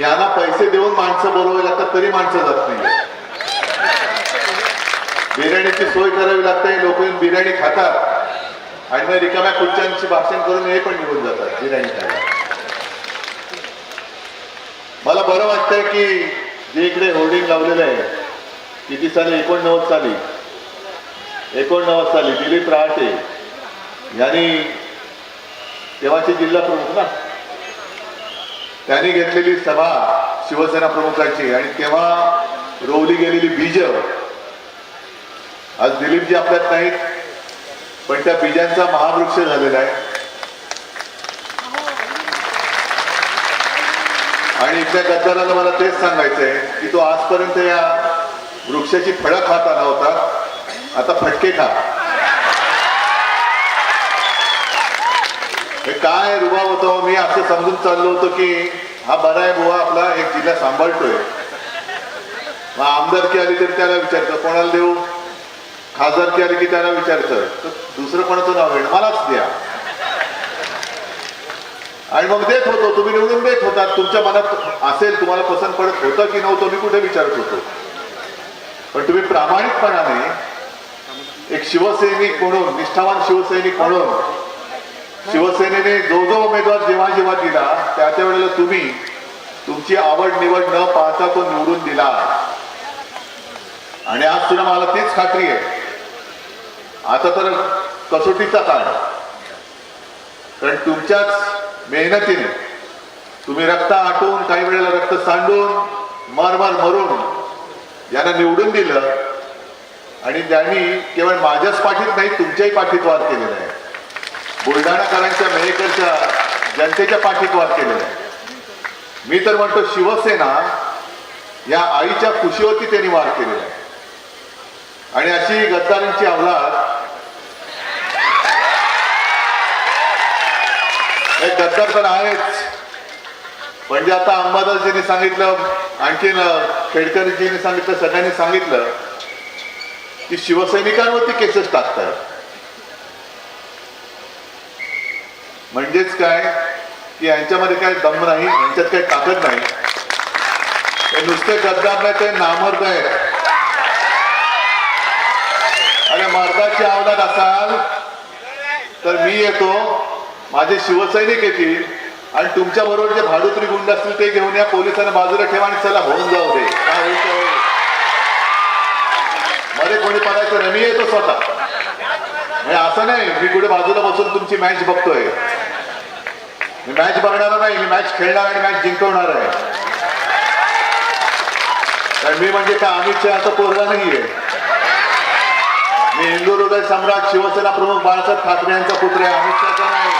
यांना पैसे देऊन माणसं बोलवावी लागतात तरी माणसं जात नाही. बिर्याणीची सोय करावी लागते लोक येऊन बिर्याणी खातात. आणि मग रिकाम्या खुर्च्यांची भाषण करून हे पण निघून जातात बिर्याणी खायला. मला बरं वाटतंय की जे इकडे होर्डिंग लावलेलं आहे किती साली? एकोणनव्वद साली. एकोणनव्वद साली दिलीप रहाटे. यांनी तेव्हाचे जिल्हा प्रमुख ना? त्यांनी घेतलेली सभा शिवसेना प्रमुखांची आणि तेव्हा रोवली गेलेली बीज. आज दिलीपजी आपल्यात नाहीत पण त्या बीजांचा महावृक्ष झालेला आहे. आणि इथल्या गद्दाराला मला तेच सांगायचंय की तो आजपर्यंत या वृक्षाची फळं खात आला होता. आता फटके खा. हे काय रुबाब होतो मी असं समजून चाललो होतो की हा बरा आहे बुवा आपला एक जिल्हा सांभाळतोय. मग आमदारकी आली तरी त्याला विचारतं कोणाला देऊ? खासदारकी आली की त्याला विचारतं. तर दुसरं कोणाचं नाव येणं मलाच द्या. आणि मग देत होतो तुम्ही निवडून देत होतात. तुमच्या मनात असेल तुम्हाला पसंत पडत होतं की नव्हतं मी कुठे विचारत होतो. पण तुम्ही प्रामाणिकपणाने एक शिवसैनिक म्हणून निष्ठावान शिवसैनिक म्हणून शिवसेनेने जो जो उमेदवार जेव्हा जेव्हा दिला त्या त्या वेळेला तुम्ही तुमची आवड निवड न पाहता तो निवडून दिला. आणि आज तुला मला तीच खात्री आहे. आता तर कसोटीचा काळ. कारण तुमच्याच मेहनतीने तुम्ही रक्त आटून काही वेळेला रक्त सांडून मरमर मरून यांना निवडून दिलं. आणि त्यांनी केवळ माझ्याच पाठीत नाही तुमच्याही पाठीत वार केलेला आहे. बुलढाणाकरांच्या मेळेकरच्या जनतेच्या पाठीत वार केलेला आहे. मी तर म्हणतो शिवसेना या आईच्या खुशीवरती त्यांनी वार केलेला आहे. आणि अशी गद्दारांची अवलाद हे गद्दार तर आहेच. म्हणजे आता अंबादासजींनी सांगितलं आणखीन खेडकरजींनी सांगितलं सगळ्यांनी सांगितलं की शिवसैनिकांवरती केसेस टाकतात. म्हणजेच काय? की यांच्यामध्ये काय दम नाही यांच्यात काही ताकद नाही. ते नुसते गद्दार नाही ते नामर्द आहेत. आणि मर्दाची अवलाद असाल तर मी येतो माझे शिवसैनिक येतील आणि तुमच्या बरोबर जे भाडुत्री गुंड असतील ते घेऊन या पोलिसांना बाजूला ठेवा आणि चला होऊन जाऊ दे. काय मध्ये कोणी पडायचं नाही मी येतो स्वतः. म्हणजे असं नाही मी कुठे बाजूला बसून तुमची मॅच बघतोय. मी मॅच बघणार नाही मी मॅच खेळणार आणि मॅच जिंकवणार आहे. कारण मी म्हणजे काय अमित शहाचा पोरगा नाहीये. मी हिंदू हृदय सम्राट शिवसेना प्रमुख बाळासाहेब ठाकरे यांचा पुत्र आहे अमित शहाचा नाही.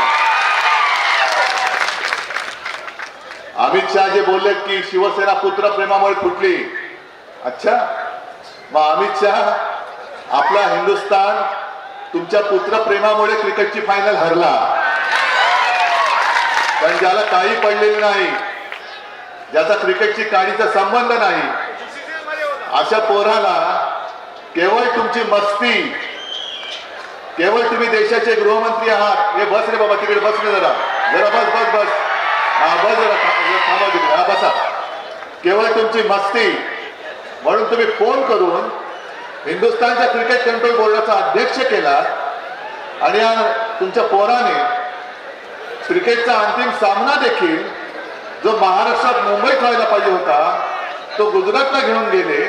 अमित शहा जे बोलले की शिवसेना पुत्र प्रेमामुळे फुटली. अच्छा मग अमित शहा आपला हिंदुस्थान तुमच्या पुत्र प्रेमामुळे क्रिकेटची फायनल हरला. पण ज्याला काही पडलेली नाही ज्याचा क्रिकेटची काडीचा संबंध नाही अशा पोराला केवळ तुमची मस्ती केवळ तुम्ही देशाचे गृहमंत्री आहात. हे बस रे बाबा तिकडे बस रे जरा. जरा बस बस बस. हा बस जरा जरा थांबा तिकडे. हा बसा. केवळ तुमची मस्ती. म्हणून तुम्ही फोन करून हिंदुस्थानच्या क्रिकेट कंट्रोल बोर्डाचा अध्यक्ष केला आणि या तुमच्या पोराने क्रिकेटचा अंतिम सामना देखील जो महाराष्ट्रात मुंबईत व्हायला पाहिजे होता तो गुजरातला घेऊन गेले.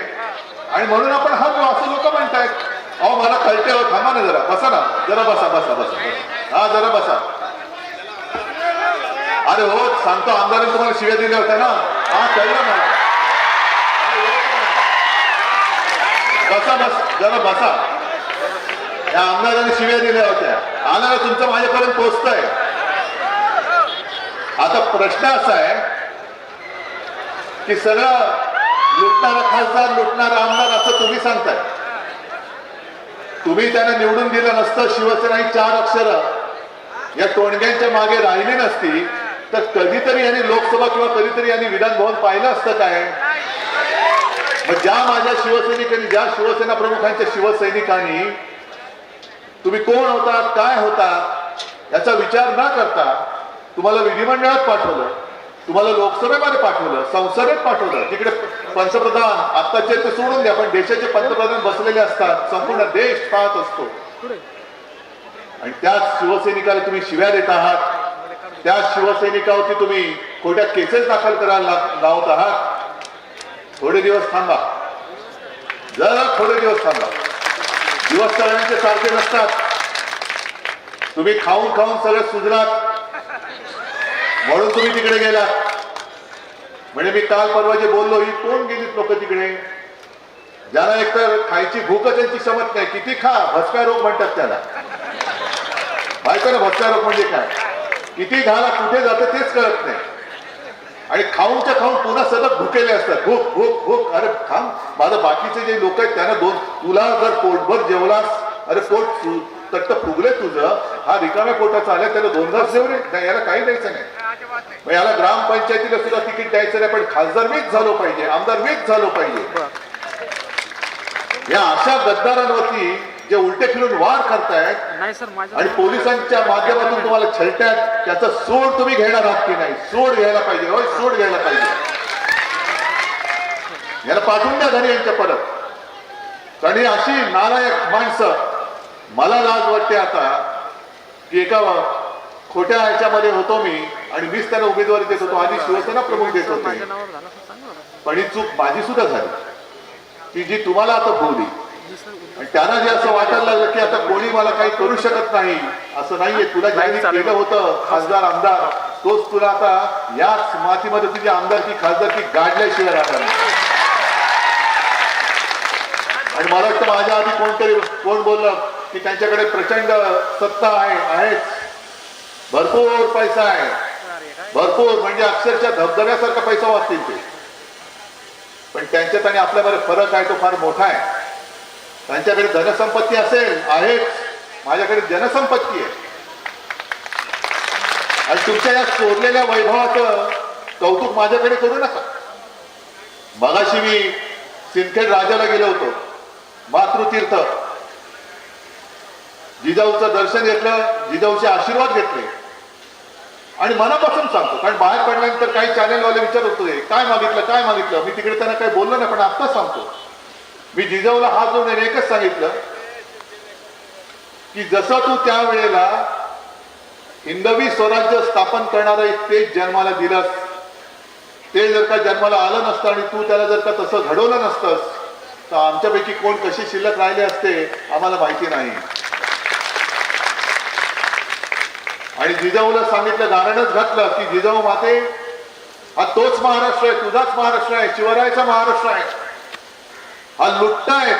आणि म्हणून आपण हा असं लोक म्हणतायत अहो मला कळते हो थांबा ना जरा बसा ना जरा बसा बसा बसा हा जरा बसा. अरे हो सांगतो आमदारांनी तुम्हाला शिव्या दिल्या होत्या ना. हा कळलं ना हो, बसा बस जरा बसा. या आमदारांनी शिव्या दिल्या होत्या. आला तुमचं माझ्यापर्यंत पोचतंय. आता प्रश्न असा आहे की सगळं लुटणारा खासदार लुटणारा आमदार असं तुम्ही सांगताय. तुम्ही त्यांना निवडून दिलं नसतं शिवसेना ही चार अक्षर या तोंडग्यांच्या मागे राहिली नसती तर कधीतरी यांनी लोकसभा किंवा कधीतरी यांनी विधानभवन पाहिलं असतं काय? मग ज्या माझ्या शिवसैनिकांनी ज्या शिवसेना प्रमुखांच्या शिवसैनिकांनी तुम्ही कोण होता काय होता याचा विचार न करता तुम्हाला विधिमंडळात पाठवलं तुम्हाला लोकसभेमध्ये पाठवलं संसदेत पाठवलं. तिकडे पंतप्रधान आत्ताचे ते सोडून द्या पण देशाचे पंतप्रधान बसलेले असतात. संपूर्ण देश पाहत असतो. आणि त्याच शिवसैनिकाला तुम्ही शिव्या देत आहात. त्याच शिवसैनिकावरती तुम्ही खोट्या केसेस दाखल करायला लावत आहात. थोडे दिवस थांबा. जरा थोडे दिवस थांबा. दिवस सगळ्यांचे सारखे नसतात. तुम्ही खाऊन खाऊन सगळे सुजलात. म्हणून तुम्ही तिकडे गेला. म्हणजे मी काल परवा जे बोललो ही कोण गेलीत लोक तिकडे? ज्याला एकतर खायची भूकच त्यांची समज नाही. किती खा भस्का रोग म्हणतात त्याला. माहिती ना भस्का रोग म्हणजे काय? किती घाला कुठे जातं तेच कळत नाही. आणि खाऊनच्या खाऊन पुन्हा सतत भुकेले असतात. भूक भूक भूक. अरे खा माझं बाकीचे जे लोक आहेत त्यांना दोन तुला जर पोटभर जेवलास अरे पोट फु- तट्ट फुगले तुझं. हा रिकाम्या पोटाचा आल्या त्याला दोन घास जेव याला काही द्यायचं नाही. याला ग्रामपंचायतीला सुद्धा तिकीट द्यायचं नाही पण खासदार मीच झालो पाहिजे आमदार मीच झालो पाहिजे. या अशा गद्दारांवरती जे उलटे फिरून वार करतायत नाही सर माझ्या आणि पोलिसांच्या माध्यमातून तुम्हाला छलट्यात त्याचा सूड तुम्ही घेणार आहात की नाही? सूड घ्यायला पाहिजे होय सूड घ्यायला पाहिजे. याला पाठवून द्या घरी यांच्या परत. आणि अशी नालायक माणसं मला लाज वाटते आता की एका खोट्या ह्याच्यामध्ये होतो मी आणि मीच त्यांना उमेदवारी देत होतो आधी शिवसेना प्रमुख देत होते. पण ही चूक माझी सुद्धा झाली की जी तुम्हाला आता बोलली आणि त्यांना जे असं वाटायला लागलं की आता कोणी मला काही करू शकत नाही असं नाहीये तुला ज्यांनी. केलं होतं खासदार आमदार तोच तुला आता याच मातीमध्ये तुझी आमदारकी खासदारकी गाडल्याशिवाय राहणार. आणि मला वाटतं माझ्या आधी कोणतरी कोण बोललं की त्यांच्याकडे प्रचंड सत्ता आहे आहेच भरपूर पैसा आहे. भरपूर म्हणजे अक्षरशः धबधब्यासारखा पैसा वाचतील ते. पण त्यांच्यात आणि आपल्यामध्ये फरक आहे तो फार मोठा आहे. त्यांच्याकडे धनसंपत्ती असेल आहेच. माझ्याकडे जनसंपत्ती आहे. आणि तुमच्या या चोरलेल्या वैभवाचं कौतुक माझ्याकडे करू नका. मगाशी मी सिंदखेड राजाला गेलो होतो मातृतीर्थ. जिजाऊचं दर्शन घेतलं जिजाऊचे आशीर्वाद घेतले. आणि मनापासून सांगतो कारण बाहेर पडल्यानंतर काही चॅनलवाले विचारत होते काय मागितलं काय मागितलं? मी तिकडे त्यांना काही बोललो नाही पण आत्ताच सांगतो. मी जिजाऊला हात जोडून एकच सांगितलं की जसं तू त्यावेळेला हिंदवी स्वराज्य स्थापन करणारं एक तेज जन्माला दिलंस ते जर का जन्माला आलं नसतं आणि तू त्याला जर का तसं घडवलं नसतंस तर आमच्यापैकी कोण कशी शिल्लक राहिले असते आम्हाला माहिती नाही. आणि जिजाऊला सांगितलं गारणच घातलं की जिजाऊ माते हा तोच महाराष्ट्र आहे तुझाच महाराष्ट्र आहे शिवरायाचा महाराष्ट्र आहे. हा लुटतायत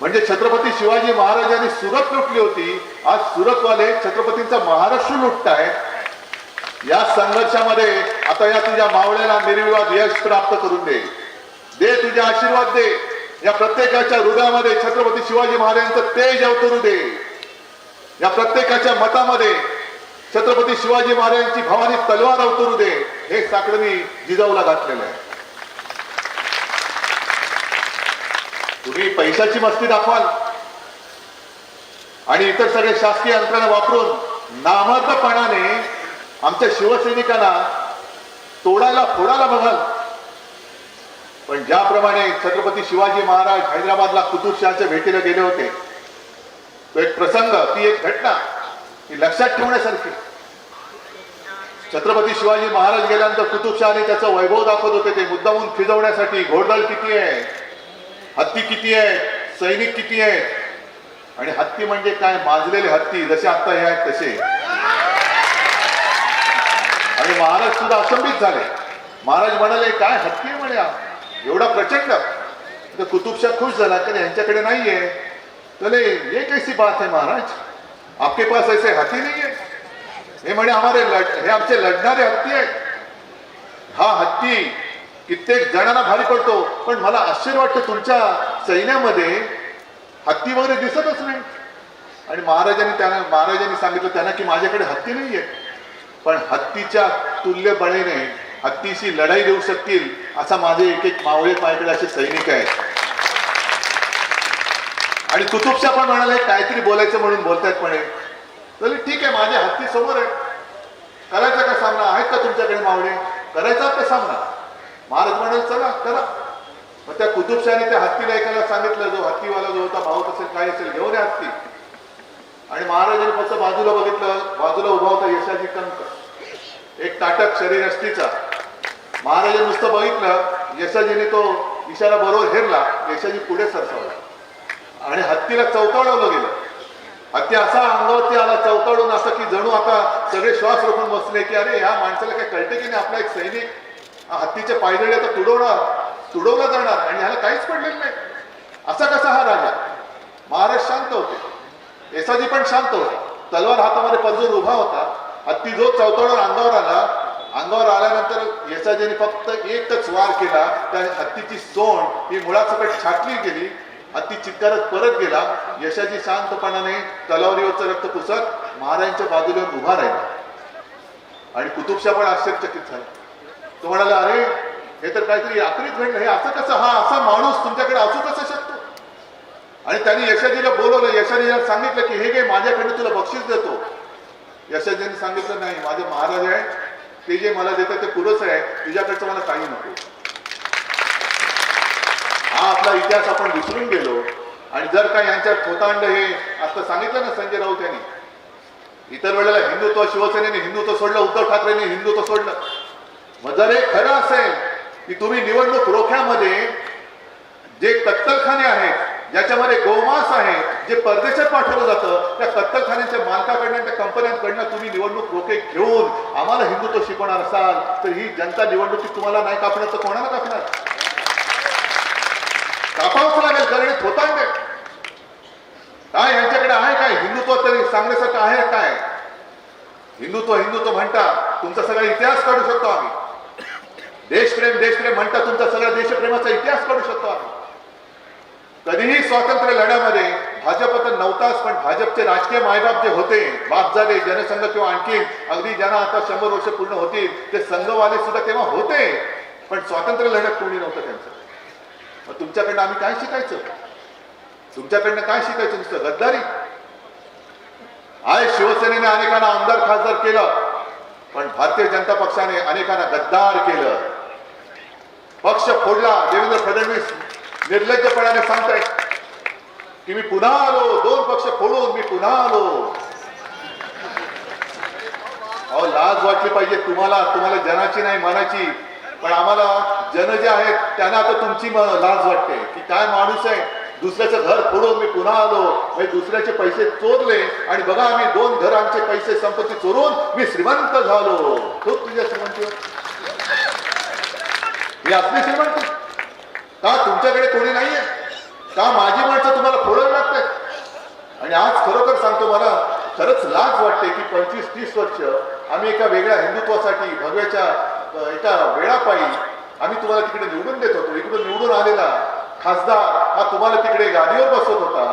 म्हणजे छत्रपती शिवाजी महाराजांनी सुरत लुटली होती आज सुरतवाले छत्रपतींचा महाराष्ट्र लुटतायत या संघर्षामध्ये आता या तुझ्या मावळ्याला निर्विवाद यश प्राप्त करून दे. दे तुझे आशीर्वाद दे. या प्रत्येकाच्या हृदयामध्ये छत्रपती शिवाजी महाराजांचं तेज अवतरू दे. या प्रत्येकाच्या मतामध्ये छत्रपती शिवाजी महाराजांची भावानी तलवार अवतरू दे हे साकडं मी जिजाऊला घातलेलं आहे. तुम्ही पैशाची मस्ती दाखवाल. आणि इतर सगळे शासकीय यंत्रणा वापरून नामर्दपणाने आमच्या शिवसैनिकांना तोडायला फोडायला बघाल. पण ज्याप्रमाणे छत्रपती शिवाजी महाराज हैदराबादला कुतुबशहाच्या भेटीला गेले होते तो एक प्रसंग ती एक घटना. ती लक्षात ठेवण्यासारखी. छत्रपती शिवाजी महाराज गेल्यानंतर कुतुबशहाने त्याचं वैभव दाखवत होते. ते मुद्दामून फिजवण्यासाठी घोडदळ किती आहे? हत्ती किती आहे? सैनिक किती आहेत आणि हत्ती म्हणजे काय? माजलेले हत्ती जसे आता हे आहेत तसे. आणि महाराज सुद्धा अचंबित झाले. महाराज म्हणाले काय हत्ती आहे म्हणे एवढा प्रचंड. तर कुतुबशाह खुश झाला तर यांच्याकडे नाहीये. तर ये कैसी बात आहे महाराज? आपके पास ऐसे हाथी नहीं है। हे म्हणे हमारे लढ हे आमचे लढणारे हत्ती आहेत हा हत्ती कित्येक जणांना भारी पडतो पण मला आश्चर्य वाटतं तुमच्या सैन्यामध्ये हत्ती वगैरे दिसतच नाही. आणि महाराजांनी त्यांना महाराजांनी सांगितलं त्यांना की माझ्याकडे हत्ती नाहीये. पण हत्तीच्या तुल्य बळेने हत्तीशी लढाई देऊ शकतील असा माझे एक एक मावळे पायकडे असे सैनिक आहेत. आणि कुतुबशा पण म्हणाले काहीतरी बोलायचं म्हणून बोलतायत म्हणे. चल ठीक आहे माझे हत्ती समोर आहे. करायचा का सामना? आहेत का तुमच्याकडे मावळे? करायचा का सामना. महाराज म्हणाले चला करा. मग त्या कुतुबशाने त्या हत्तीला ऐकायला सांगितलं जो हत्तीवाला जो होता भाऊ असेल काय असेल घेऊन या हत्ती. आणि महाराजांनी फक्त बाजूला बघितलं बाजूला उभा होता यशाजी कंक एक ताटक शरीर असतीचा. महाराजांनी नुसतं बघितलं यशाजीने तो इशारा बरोबर हेरला यशाजी पुढे सरसावला. आणि हत्तीला चौकाळवलं गेलं. हत्ती असा अंगावरती आला चौकाडून असं की जणू आता सगळे श्वास रोखून बसले की अरे ह्या माणसाला काय कळते की नाही आपला एक सैनिक? हत्तीचे हत्तीच्या पायदळी आता तुडवणार तुडवला जाणार आणि ह्याला काहीच पडलेलं नाही. असा कसा हा राजा? महाराज शांत होते. एसाजी पण शांत होता. तलवार हातामध्ये पंजूर उभा होता. हत्ती जो चौताळून अंगावर आला अंगावर आल्यानंतर येसाजीने फक्त एकच वार केला त्या हत्तीची सोंड ही मुळासकट छाटली गेली. अति चित्कारत परत गेला. यशाजी शांतपणाने तलावरीवरचं रक्त पुसत महाराजांच्या बाजूला उभा राहिला. आणि कुतुबशा पण आश्चर्यचकित झाला. तो म्हणाला अरे हे तर काहीतरी आखरीत घडलं. हे असं कसं हा असा माणूस तुमच्याकडे असू कसं शकतो? आणि त्यांनी यशाजीला बोलवलं. यशाजीला सांगितलं की हे घे माझ्याकडे तुला बक्षीस देतो. यशाजीने सांगितलं नाही माझे महाराज आहे ते जे मला देतात ते पुरच आहे. तुझ्याकडचं मला काही नको. आपला इतिहास आपण विसरून गेलो. आणि जर का यांच्या खोतांड हे असं सांगितलं ना संजय राऊत यांनी इतर वेळेला हिंदुत्व शिवसेनेने हिंदुत्व सोडलं उद्धव ठाकरेने हिंदुत्व सोडलं. मग जर हे खरं असेल की तुम्ही निवडणूक रोख्यामध्ये जे कत्तलखाने आहेत ज्याच्यामध्ये गोमांस आहे जे परदेशात पाठवलं जातं त्या कत्तलखान्याच्या मालकाकडनं त्या कंपन्यांकडनं तुम्ही निवडणूक रोखे घेऊन आम्हाला हिंदुत्व शिकवणार असाल तर ही जनता निवडणुकीत तुम्हाला नाही कापणार तर कोणाला कापणार? कापावंच लागेल गणित हे थोतांड आहे. काय यांच्याकडे आहे काय? हिंदुत्व तरी सांगण्यासारखं आहे काय? हिंदुत्व हिंदुत्व म्हणता तुमचा सगळा इतिहास काढू शकतो आम्ही. देशप्रेम देशप्रेम म्हणता तुमचा सगळा देशप्रेमाचा इतिहास काढू शकतो आम्ही. कधीही स्वातंत्र्य लढ्यामध्ये भाजप तर नव्हताच पण भाजपचे राजकीय मायबाप जे होते बापजादे जनसंघ किंवा आणखी अगदी ज्यांना आता शंभर वर्ष पूर्ण होतील ते संघवाले सुद्धा तेव्हा होते. पण स्वातंत्र्य लढ्यात कोणी नव्हतं त्यांचं. मग तुमच्याकडनं आम्ही काय शिकायचं? तुमच्याकडनं काय शिकायचं नुसतं गद्दारी? आहे शिवसेनेने अनेकांना आमदार खासदार केलं पण भारतीय जनता पक्षाने अनेकांना गद्दार केलं. पक्ष फोडला देवेंद्र फडणवीस निर्लज्जपणाने सांगताय की मी पुन्हा आलो दोन पक्ष फोडून मी पुन्हा आलो. अहो लाज वाटली पाहिजे तुम्हाला तुम्हाला जनाची नाही मनाची. पण आम्हाला जन जे आहेत त्यांना आता तुमची लाज वाटते. की काय माणूस आहे? दुसऱ्याचं घर फोडून मी पुन्हा आलो. मी दुसऱ्याचे पैसे चोरले. आणि बघा आम्ही दोन घर आमचे पैसे संपत्ती चोरून मी श्रीमंत झालो. खूप तुझ्या श्रीमंत ही आपली श्रीमंत. का तुमच्याकडे कोणी नाहीये? का माझी माणसं तुम्हाला फोडायला लागते आणि आज खरोखर सांगतो मला खरंच लाज वाटते की पंचवीस तीस वर्ष आम्ही एका वेगळ्या हिंदुत्वासाठी भगव्याच्या एका वेळापायी आम्ही तुम्हाला तिकडे निवडून देत होतो. इकडून निवडून आलेला खासदार हा तुम्हाला तिकडे गादीवर बसवत होता.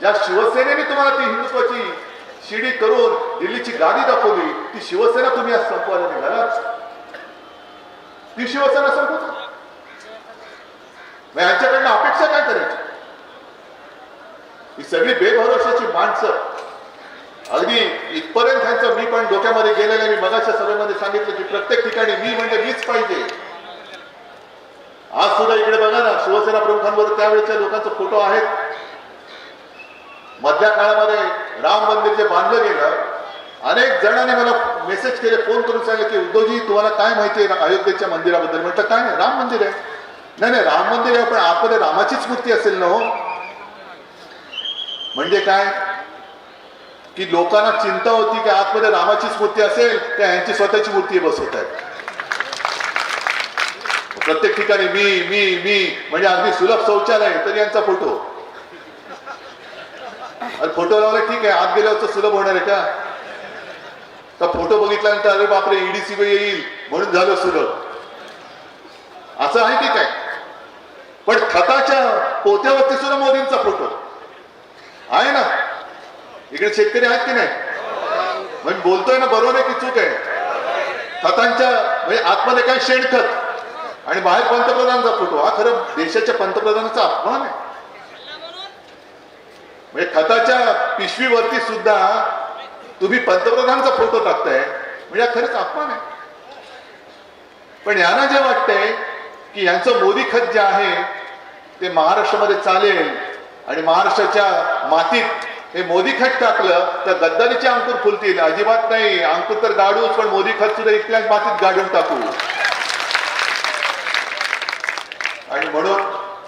ज्या शिवसेनेने तुम्हाला ती हिंदुत्वाची शिडी करून दिल्लीची गादी दाखवली ती शिवसेना तुम्ही आज संपवायला निघालाच ती शिवसेना संपवत. यांच्याकडनं अपेक्षा काय करायची? ही सगळी बेभरवशाची माणसं अगदी इथपर्यंत ह्यांचं मी पण डोक्यामध्ये गेलेलं मी मगाच्या सभेमध्ये सांगितलं की प्रत्येक ठिकाणी मी म्हणजे मीच पाहिजे. आज सुद्धा इकडे बघा ना शिवसेना प्रमुखांवर त्यावेळेच्या लोकांचे फोटो आहेत. मधल्या काळामध्ये राम मंदिर जे बांधलं गेलं अनेक जणांनी मला मेसेज केले फोन करून सांगितले की उद्धवजी तुम्हाला काय माहिती आहे अयोध्येच्या मंदिराबद्दल? म्हटलं काय नाही राम मंदिर आहे. नाही नाही राम मंदिर आहे पण आपण रामाचीच मूर्ती असेल ना हो. म्हणजे काय? की लोकांना चिंता होती की आतमध्ये रामाचीच मूर्ती असेल का यांची स्वतःची मूर्ती बसवत आहेत. प्रत्येक ठिकाणी मी मी मी म्हणजे अगदी सुलभ शौचालय तरी यांचा फोटो अरे फोटो लावला ठीक आहे आत गेल्यावर तर सुलभ होणार आहे का? तर फोटो बघितल्यानंतर अरे बापरे ईडी सीबीआय येईल म्हणून झालं सुलभ. असं आहे की काय? पण खताच्या पोत्यावरती सुद्धा मोदींचा फोटो आहे ना? इकडे शेतकरी आहेत की नाही? म्हणजे बोलतोय ना बरोबर आहे की चूक आहे? खतांच्या म्हणजे आतमध्ये काय शेणखत? आणि बाहेर पंतप्रधानांचा फोटो हा खरं देशाच्या पंतप्रधानाचा अपमान आहे. म्हणजे खताच्या पिशवीवरती सुद्धा तुम्ही पंतप्रधानांचा फोटो टाकताय. म्हणजे हा खरंच अपमान आहे. पण यांना जे वाटतंय की यांचं मोदी खत जे आहे ते महाराष्ट्रामध्ये चालेल आणि महाराष्ट्राच्या मातीत हे मोदी खत टाकलं तर गद्दारीचे अंकुर फुलतील. अजिबात नाही. अंकुर तर गाडूच पण मोदी खत सुद्धा इथल्याच मातीत गाडून टाकू. आणि म्हणून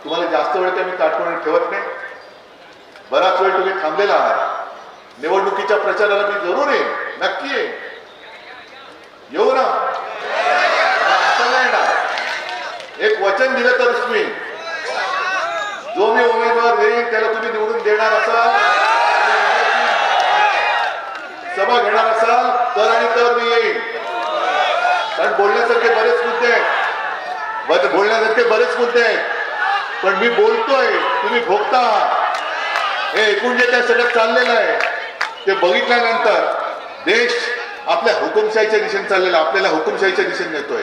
तुम्हाला जास्त वेळ मी ताटवून ठेवत नाही. बराच वेळ तुम्ही थांबलेला आहात. निवडणुकीच्या प्रचाराला मी जरूर येईन. नक्की येईन. येऊ ना? असं नाही ना. एक वचन दिलं तर मी. जो मी उमेदवार देईन त्याला तुम्ही निवडून देणार असाल. सभा घेणार असाल तर आणि तर मी येईन. कारण बोलण्यासारखे बरेच मुद्दे आहेत. बोलण्यासारखे बरेच मुद्दे आहेत. पण मी बोलतोय तुम्ही भोगता. हे एकूण जे काय सगळं चाललेलं आहे ते बघितल्यानंतर देश आपल्या हुकुमशाहीच्या दिशेने चाललेला आपल्याला हुकुमशाहीच्या दिशेने नेतोय.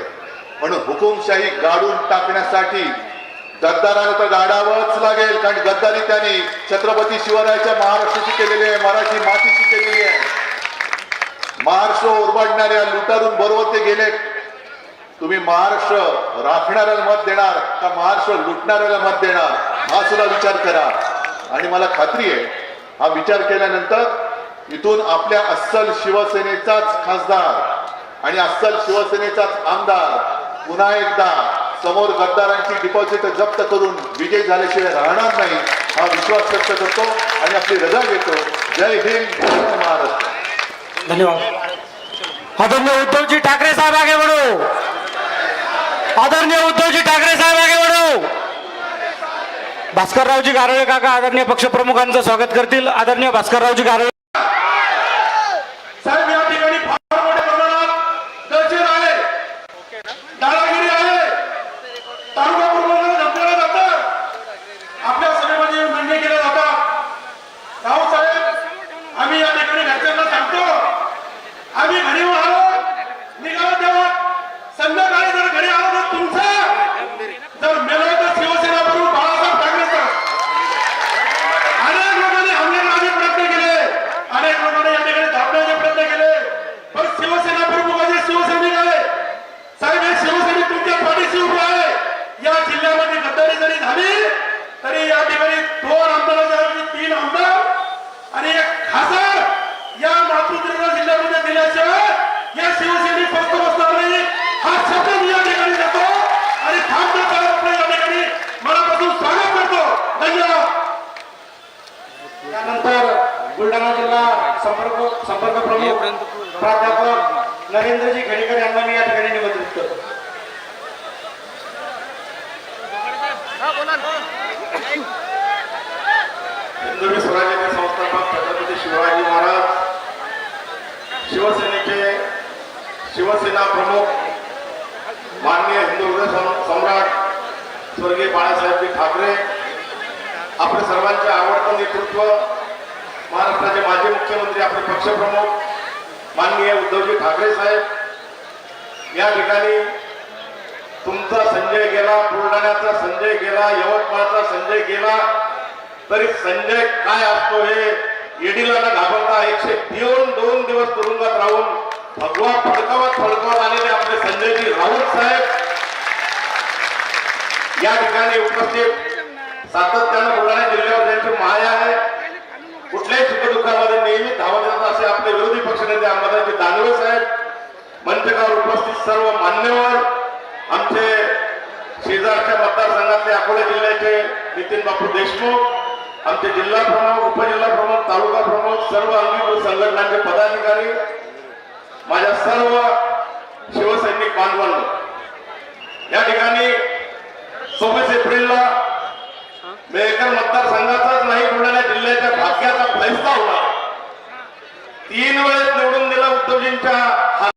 म्हणून हुकुमशाही गाडून टाकण्यासाठी गद्दाराला तर गाडावंच लागेल कारण गद्दारी त्यांनी छत्रपती शिवरायाच्या महाराष्ट्राची केलेली आहे मराठी मातीशी केलेली आहे. महाराष्ट्र ओरबाडणाऱ्या लुटारून बरोबर ते गेले. तुम्ही महाराष्ट्र राखणाऱ्याला मत देणार का महाराष्ट्र लुटणाऱ्याला मत देणार? हा सुद्धा विचार करा. आणि मला खात्री आहे हा विचार केल्यानंतर इथून आपल्या अस्सल शिवसेनेचाच खासदार आणि अस्सल शिवसेनेचाच आमदार पुन्हा एकदा समोर गद्दारांची डिपॉझिट जप्त करून विजय झाल्याशिवाय राहणार नाही हा विश्वास व्यक्त करतो आणि आपली रजा घेतो. जय हिंद महाराष्ट्र. धन्यवाद. आदरणीय उद्धवजी ठाकरे साहेब आगे बढ़ो. आदरणीय उद्धवजी ठाकरे साहेब आगे बढ़ो. भास्कररावजी गारोळे काका आदरणीय पक्षप्रमुखांचं स्वागत करतील. आदरणीय भास्कररावजी गारोळे साहेब या ठिकाणी फार मोठ्या प्रमाणात दहशत आहे दादागिरी आहे तालुका पूर्वजांना धमकावलं जातं आपल्या सभेमध्ये मान्य केल्या जातात रावसाहेब आम्ही या ठिकाणी घरच्यांना सांगतो आम्ही घरी येऊन आलो निघालो तेव्हा संध्याकाळी जर घरी आलो तर तुमचं जर मेलो तर शिवसेना प्रमुख बाळासाहेब ठाकरेचा अनेक लोकांनी हमले करण्याचे प्रयत्न केले अनेक लोकांनी या ठिकाणी धापण्याचे प्रयत्न केले पण शिवसेना प्रमुखाचे शिवसैनिक आहे साहेब हे शिवसैनिक तुमच्या पाठीशी उभे आहे या जिल्ह्यामध्ये गद्दारी जरी झाली तरी या ठिकाणी दोन आमदाराच्या ऐवजी तीन आमदार आणि एक खासदार या मातृत्व जिल्ह्यामध्ये दिल्याशिवाय या शिवसैनिक फक्त बसणार नाही हा शब्द मी या ठिकाणी देतो आणि थांबतो आपल्या या ठिकाणी मनापासून स्वागत करतो धन्यवाद त्यानंतर बुलढाणा जिल्हा संपर्क संपर्क प्रमुख प्राध्यापक नरेंद्रजी खेडेकर यांना मी या ठिकाणी निमंत्रित करतो. हिंदवी स्वराज्याचे संस्थापक छत्रपती शिवाजी महाराज शिवसेनेचे शिवसेना प्रमुख माननीय हिंदू हृदय सम्राट स्वर्गीय बाळासाहेबजी ठाकरे आपल्या सर्वांचे आवडतं नेतृत्व महाराष्ट्राचे माजी मुख्यमंत्री आपले पक्षप्रमुख माननीय उद्धवजी ठाकरे साहेब या ठिकाणी तुमचा संजय गेला बुलढाण्याचा संजय गेला यवतमाळचा संजय गेला तरी संजय काय असतो हे ईडीला न घाबरता एकशे दोन दोन दिवस तुरुंगात राहून भगवा फडकावत फडकावत आलेले आपले संजयजी राऊत साहेब. या ठिकाणी उपस्थित सातत्यानं बुलढाणा जिल्ह्यावर त्यांची माया आहे कुठल्याही सुखदुःखामध्ये नेहमी धावत असे आपले विरोधी पक्षनेते अंबादाजी दानवे साहेब मंचकावर उपस्थित सर्व मान्यवर आमचे शेजारच्या मतदारसंघातले अकोला जिल्ह्याचे नितीन बापू देशमुख आमचे जिल्हा प्रमुख उपजिल्हा प्रमुख तालुका प्रमुख सर्व अंगीकृत संघटनांचे पदाधिकारी माझ्या सर्व शिवसैनिक बांधवांनो या ठिकाणी सव्वीस एप्रिलला मेहकर मतदारसंघाचाच नाही बुलढाणा जिल्ह्याच्या भाग्याचा फैसला होणार. तीन वेळेस निवडून दिला उद्धवजींच्या